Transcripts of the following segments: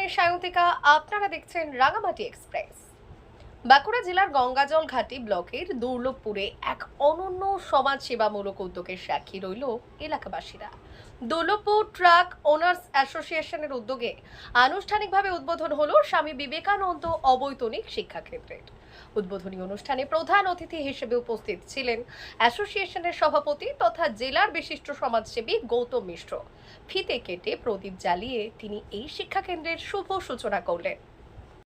আমি সায়ন্তিকা আপনারা দেখছেন রাঙামাটি এক্সপ্রেস। বাঁকুড়া জেলার গঙ্গাজল ঘাটি ব্লকের দুর্লভপুরে এক অনন্য সমাজ সেবামূলক উদ্যোগের সাক্ষী রইল এলাকাবাসীরা। দুর্লভপুর ট্রাক ওনার্স অ্যাসোসিয়েশনের উদ্যোগে আনুষ্ঠানিকভাবে উদ্বোধন হলো স্বামী বিবেকানন্দ অবৈতনিক শিক্ষাক্ষেত্রের। উদ্বোধনী অনুষ্ঠানে প্রধান অতিথি হিসেবে উপস্থিত ছিলেন অ্যাসোসিয়েশনের সভাপতি তথা জেলার বিশিষ্ট সমাজসেবী গৌতম মিশ্র। ফিতে কেটে প্রদীপ জ্বালিয়ে তিনি এই শিক্ষাকেন্দ্রের শুভ সূচনা করলেন।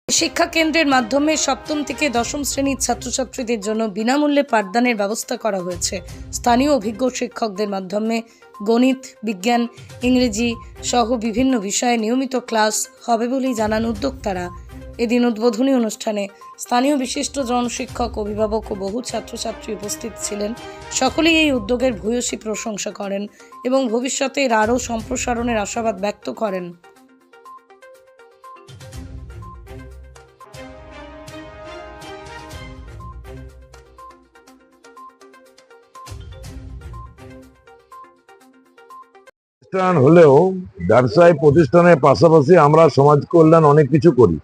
শিক্ষা কেন্দ্রের মাধ্যমে সপ্তম থেকে দশম শ্রেণির ছাত্রছাত্রীদের জন্য বিনামূল্যে পাঠদানের ব্যবস্থা করা হয়েছে। স্থানীয় অভিজ্ঞ শিক্ষকদের মাধ্যমে গণিত, বিজ্ঞান, ইংরেজি সহ বিভিন্ন বিষয়ে নিয়মিত ক্লাস হবে বলেই জানান উদ্যোক্তারা। এদিন উদ্বোধনী অনুষ্ঠানে স্থানীয় বিশিষ্ট জন শিক্ষক অভিভাবক ও বহু ছাত্রছাত্রী উপস্থিত ছিলেন। সকলেই এই উদ্যোগের ভূয়সী প্রশংসা করেন এবং ভবিষ্যতে এর আরও সম্প্রসারণের আশাবাদ ব্যক্ত করেন। প্রতিষ্ঠান হলেও ব্যবসায় প্রতিষ্ঠানের পাশাপাশি আমরা সমাজ কল্যাণ অনেক কিছু করি।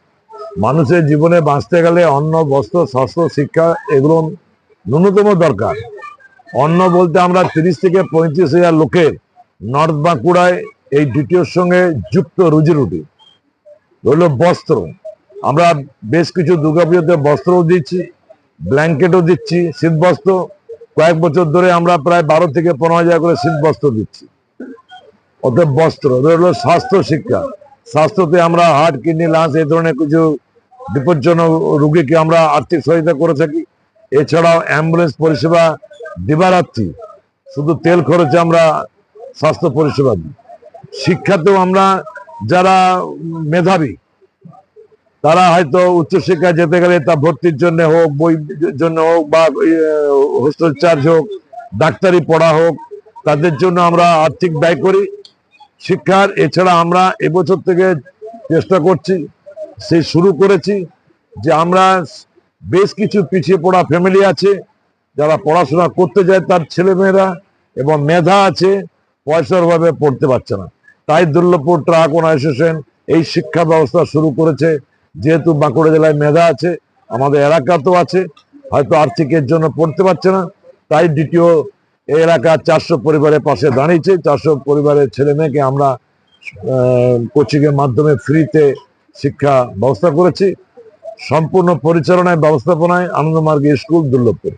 মানুষের জীবনে বাঁচতে গেলে অন্ন, বস্ত্র, স্বাস্থ্য, শিক্ষা এগুলো ন্যূনতম দরকার। অন্ন বলতে আমরা তিরিশ থেকে পঁয়ত্রিশ হাজার লোকের নর্থ বাঁকুড়ায় এই দ্বিতীয়র সঙ্গে যুক্ত রুজি রুটি। রইল বস্ত্র। আমরা বেশ কিছু দুর্গাপুজোতে বস্ত্রও দিচ্ছি, ব্ল্যাঙ্কেটও দিচ্ছি শীত বস্ত্র কয়েক বছর ধরে আমরা প্রায় বারো থেকে পনেরো হাজার করে শীত বস্ত্র দিচ্ছি। অতএব বস্ত্র রইল স্বাস্থ্য শিক্ষা। স্বাস্থ্যতে আমরা হার্ট, কিডনি লাঞ্চ এই ধরনের কিছু বিপজ্জনক রুগীকে আমরা আর্থিক সহায়তা করে থাকি। এছাড়াও অ্যাম্বুলেন্স পরিষেবা দিবারাত্রি। শুধু তেল খরচে আমরা স্বাস্থ্য পরিষেবা দিই। শিক্ষাতেও আমরা যারা মেধাবী, তারা হয়তো উচ্চশিক্ষায় যেতে গেলে তা ভর্তির জন্য হোক, বই জন্য হোক বা হোস্টেল চার্জ হোক, ডাক্তারি পড়া হোক, তাদের জন্য আমরা আর্থিক ব্যয় করি। শিক্ষার, এছাড়া আমরা এবছর থেকে চেষ্টা করছি সেই শুরু করেছি যে আমরা বেশ কিছু পিছিয়ে পড়া ফ্যামিলি আছে, যারা পড়াশোনা করতে যায় তার ছেলেমেয়েরা এবং মেধা আছে, পয়সার অভাবে পড়তে পারছে না। তাই দুর্লভপুর ট্রাক অ্যাসোসিয়েশন এই শিক্ষা ব্যবস্থা শুরু করেছে, যেহেতু বাঁকুড়া জেলায় মেধা আছে, আমাদের এলাকাতেও আছে, হয়তো আর্থিকের জন্য পড়তে পারছে না, তাই দ্বিতীয় এলাকার চারশো পরিবারের পাশে দাঁড়িয়েছে। চারশো পরিবারের ছেলে মেয়েকে আমরা কোচিং এর মাধ্যমে ফ্রিতে শিক্ষা ব্যবস্থা করেছি। সম্পূর্ণ পরিচালনায়, ব্যবস্থাপনায় আনন্দমার্গ স্কুল দুর্লভপুর।